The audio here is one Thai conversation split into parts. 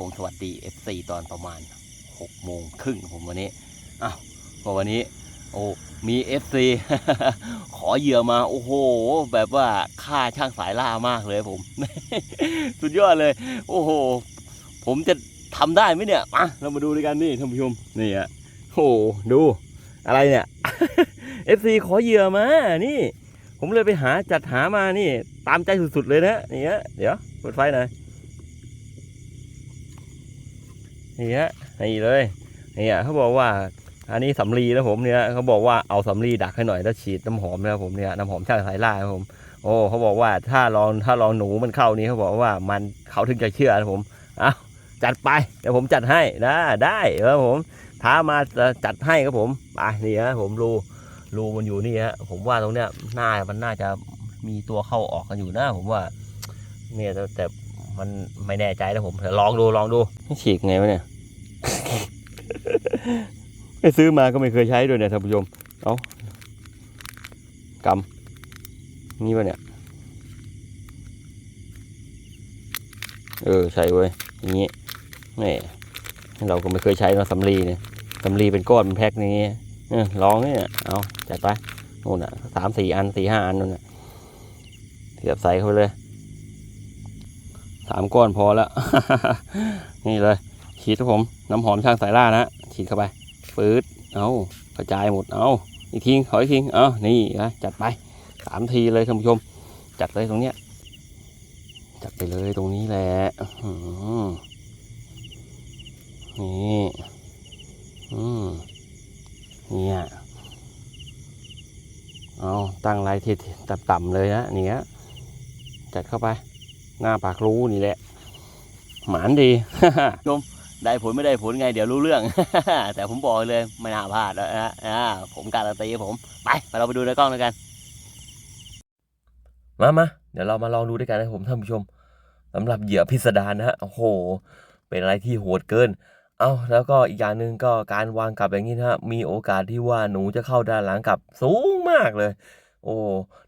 ผมสวัสดี FC ตอนประมาณ6โมงครึ่งผมวันนี้อ้าวก็วันนี้โอ้มี FC ขอเหยื่อมาโอ้โห แบบว่าค่าช่างสายล่ามากเลยผม สุดยอดเลย โอ้โห ผมจะทำได้ไหมเนี่ยมาเรามาดูด้วยกันนี่ท่านผู้ชมนี่ฮะโอ้ดูอะไรเนี่ย FC ขอเหยื่อมานี่ ผมเลยไปหาจัดหามานี่ ตามใจสุดๆเลยนะนี่ฮะเดี๋ยวเปิดไฟหน่อย นี่ฮะนี่เลยนี่ฮะเขาบอกว่าอันนี้สำลีนะผมเนี่ยเขาบอกว่าเอาสำลีดักให้หน่อยแล้วฉีดน้ำหอมนะผมเนี่ยน้ำหอมช่างสายล่าครับผมโอ้เขาบอกว่าถ้าลองถ้าลองหนูมันเข้านี้เขาบอกว่ามันเขาถึงจะเชื่อนะผมเอาจัดไปเดี๋ยวผมจัดให้นะได้ครับผมท้ามาจัดให้ครับผมไปนี่ฮะผมรูรูมันอยู่นี่ฮะผมว่าตรงเนี้ยหน้ามันน่าจะมีตัวเข้าออกกันอยู่นะผมว่าเนี่ยแต่แต่มันไม่แน่ใจนะผมเดี๋ยวลองดูลองดูฉีกไงวะเนี่ย ไม่ซื้อมาก็ไม่เคยใช้ด้วยเนี่ยท่านผู้ชม เอากำนี่ปะเนี่ย เออใช่เว้ยอย่างนี้แหมเราก็ไม่เคยใช้เนาะสำลีเนี่ยสำลีเป็นก้อนเป็นแพ็คนี้เออลองเนี่ยเอาจัดไปโน่นอะสามสี่อันสี่ห้าอันนู่นน่ะเทียบใส่เข้าไปเลยสามก้อนพอแล้ว นี่เลย ฉีดครับผม น้ำหอมช่างสายล่านะฉีดเข้าไปฟืดเอากระจายหมดเอาอีกทีขออีกทีเอานี่นะจัดไปสามทีเลยท่านผู้ชม จัดเลยตรงเนี้ยจัดไปเลยตรงนี้แหละนี่อืมเนี่ยเอาตั้งไรที่ต่ำๆเลยนะเนี่ยจัดเข้าไป หน้าปากรูนี่แหละ หมานดีชม ได้ผลไม่ได้ผลไงเดี๋ยวรู้เรื่อง แต่ผมบอกเลยไม่น่าพลาดแล้วนะอ่าผมการันตีผมไปไปเราไปดูในกล้องด้วยกัน มามาเดี๋ยวเรามาลองดูด้วยกันนะผมท่านผู้ชมสำหรับเหยื่อพิสดารนะฮะโอ้โห เป็นอะไรที่โหดเกิน เอาแล้วก็อีกอย่างหนึ่งก็การวางกลับอย่างนี้นะฮะมีโอกาสที่ว่าหนูจะเข้าด้านหลังกลับสูงมากเลย โอ้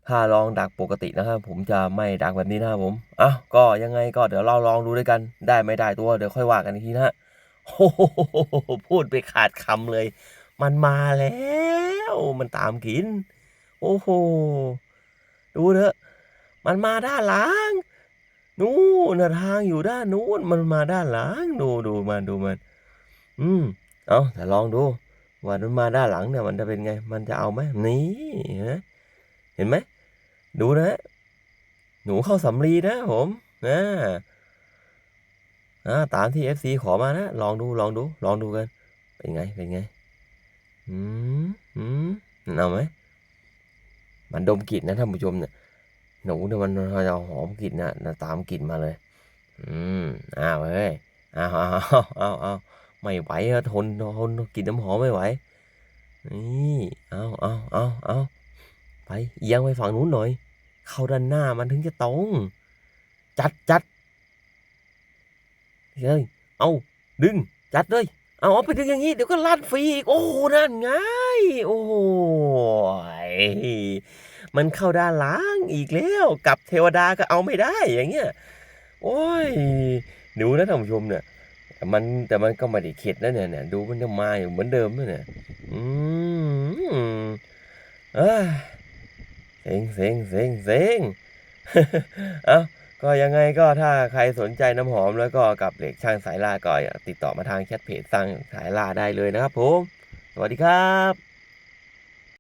ถ้าลองดักปกตินะครับ ผมจะไม่ดักแบบนี้นะครับผมอ้าก็ยังไงก็เดี๋ยวเราลองดูด้วยกัน ได้ไม่ได้ตัวเดี๋ยวค่อยว่ากันอีกทีนะฮะโอ้โหพูดไปขาดคำเลย มันมาแล้วมันตามกิน โอ้โหดูเถอะมันมาด้านหลังนู่นน่ะทางอยู่ด้านนู้นมันมาด้านหลังดูดูมันดูมัน อืมเอาแต่ลองดูว่ามันมาด้านหลังเนี่ยมันจะเป็นไง มันจะเอาไหมนี่เห็นไหม เห็นไหม ดูนะ หนูเข้าสำลีนะผมนะอ่าตามที่เอฟซีขอมานะ ลองดู ลองดู ลองดูกัน เป็นไง เป็นไง อืมอืมเอาไหม มันดมกลิ่นนะท่านผู้ชมเนี่ย หนูเนี่ยมันจะหอมกลิ่นนะนะตามกลิ่นมาเลย อืมอ้าวเฮ้ยอ้าวอ้าวอ้าวอ้าวไม่ไหวทนทนกลิ่นน้ำหอมไม่ไหว นี่ เอาเอาเอาเอา ไปเอียงไปฝั่งนู้นหน่อย เข้าด้านหน้ามันถึงจะตรง จัดจัดเฮ้ยเอาดึง จัดเลยเอาเอาไปดึงอย่างนี้เดี๋ยวก็ลั่นฟรีอีกโอ้โหนั่นไงโอ้ยมันเข้าด้านหลังอีกแล้วกลับเทวดาก็เอาไม่ได้อย่างเงี้ยโอ้ยดูนะท่านผู้ชมเนี่ยแต่มันแต่มันก็ไม่ได้เข็ดนะเนี่ยเนี่ยดูมันจะมาอยู่เหมือนเดิมนะเนี่ยอืมเอ้ย เซ็งเซ็งเซ็งเซ็งเอ้าก็ยังไงก็ถ้าใครสนใจน้ำหอมแล้วก็กับเหล็กช่างสายล่าก็ติดต่อมาทางแชทเพจสร้างสายล่าได้เลยนะครับผม สวัสดีครับ